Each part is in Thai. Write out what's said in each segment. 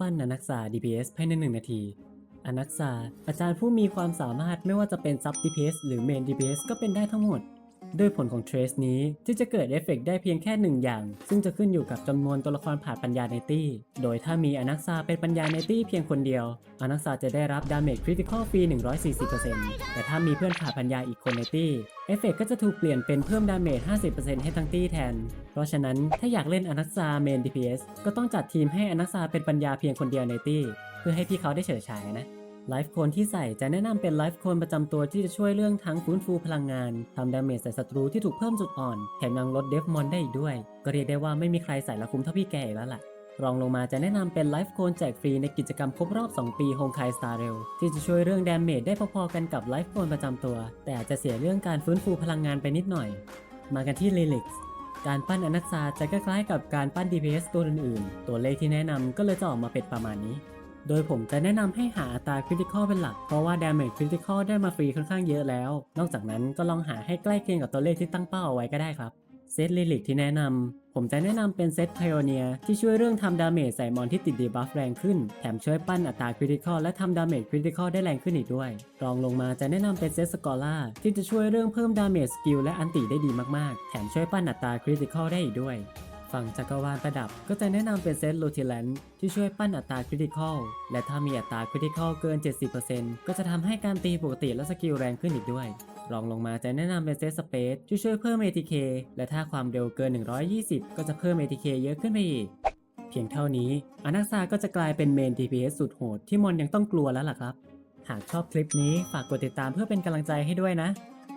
ปั้นอนักษา DPS ภายใน 1 นาที อนักษา อาจารย์ผู้มีความสามารถไม่ว่าจะเป็นซับ DPS หรือเมน DPS ก็เป็นได้ทั้งหมด ด้วยผลของ Trace นี้ที่จะเกิดเอฟเฟกต์ได้เพียงแค่หนึ่งอย่าง ซึ่งจะขึ้นอยู่กับจำนวนตัวละครผ่านปัญญาในตี้ โดยถ้ามีอนักษาเป็นปัญญาในตี้เพียงคนเดียว อนักษาจะได้รับดาเมจคริติคอลฟรี 140%แต่ถ้ามีเพื่อนผ่านปัญญาอีกคนในตี้เอฟเฟกต์ก็จะถูกเปลี่ยนเป็นเพิ่มดาเมจ 50%ให้ทั้งตี้แทน เพราะฉะนั้นถ้าอยากเล่นอนักษาเมน DPS ก็ต้องจัดทีมให้อนักษาเป็นปัญญาเพียงคนเดียวในตี้ เพื่อให้พี่เขาได้เฉิฉายนะ ไลฟ์โคนที่ใส่จะแนะนำเป็นไลฟ์โคนประจำตัวที่จะช่วยเรื่องทั้งฟื้นฟูพลังงานทำดาเมจใส่ศัตรูที่ถูกเพิ่มจุดอ่อน แถมยังลดเดฟมอนได้อีกด้วย ก็เรียกได้ว่าไม่มีใครใส่ละคุ้มเท่าพี่แกอีกแล้วล่ะรองลงมาจะแนะนำเป็นไลฟ์โคนแจกฟรีในกิจกรรมครบรอบ 2 ปีโฮมคายสตาร์เรลที่จะช่วยเรื่องดาเมจได้พอๆกันกับไลฟ์โคนประจำตัว แต่อาจจะเสียเรื่องการฟื้นฟูพลังงานไปนิดหน่อย มากันที่ Lilix การปั้นอนักษาจะคล้ายๆกับการปั้น DPS ตัวอื่นๆ ตัวเลขที่แนะนำก็เลยจะออกมาเป็นประมาณนี้ โดยผมจะแนะนำให้หาอัตราคริติคอลเป็นหลัก เพราะว่า damage critical ได้มาฟรีค่อนข้างเยอะแล้ว นอกจากนั้นก็ลองหาให้ใกล้เคียงกับตัวเลขที่ตั้งเป้าเอาไว้ก็ได้ครับ เซตลิลิกที่แนะนำผมจะแนะนำเป็นเซต Pioneer ที่ช่วยเรื่องทำดาเมจใส่มอนที่ติดดีบัฟแรงขึ้น แถมช่วยปั้นอัตราคริติคอลและทำดาเมจคริติคอลได้แรงขึ้นอีกด้วย รองลงมาจะแนะนำเป็นเซตสกอล่าที่จะช่วยเรื่องเพิ่มดาเมจสกิลและอันติได้ดีมากๆ แถมช่วยปั้นอัตราคริติคอลได้อีกด้วย ฝั่งจักรวาลประดับ ก็จะแนะนำเป็นเซตโลทิแลนที่ช่วยปั้นอัตราคริติคอลและถ้ามีอัตราคริติคอลเกิน 70%ก็จะทำให้การตีปกติและสกิลแรงขึ้นอีกด้วยรองลงมาจะแนะนำเป็นเซตสเปซที่ช่วยเพิ่ม ATK และถ้าความเร็วเกิน 120 ก็จะเพิ่ม ATK เยอะขึ้นไปอีก เพียงเท่านี้อนักซาก็จะกลายเป็นเมน DPS สุดโหดที่มอนยังต้องกลัวแล้วล่ะครับ หากชอบคลิปนี้ฝากกดติดตามเพื่อเป็นกำลังใจให้ด้วยนะ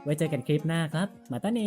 ไว้เจอกันคลิปหน้าครับ มาตาเน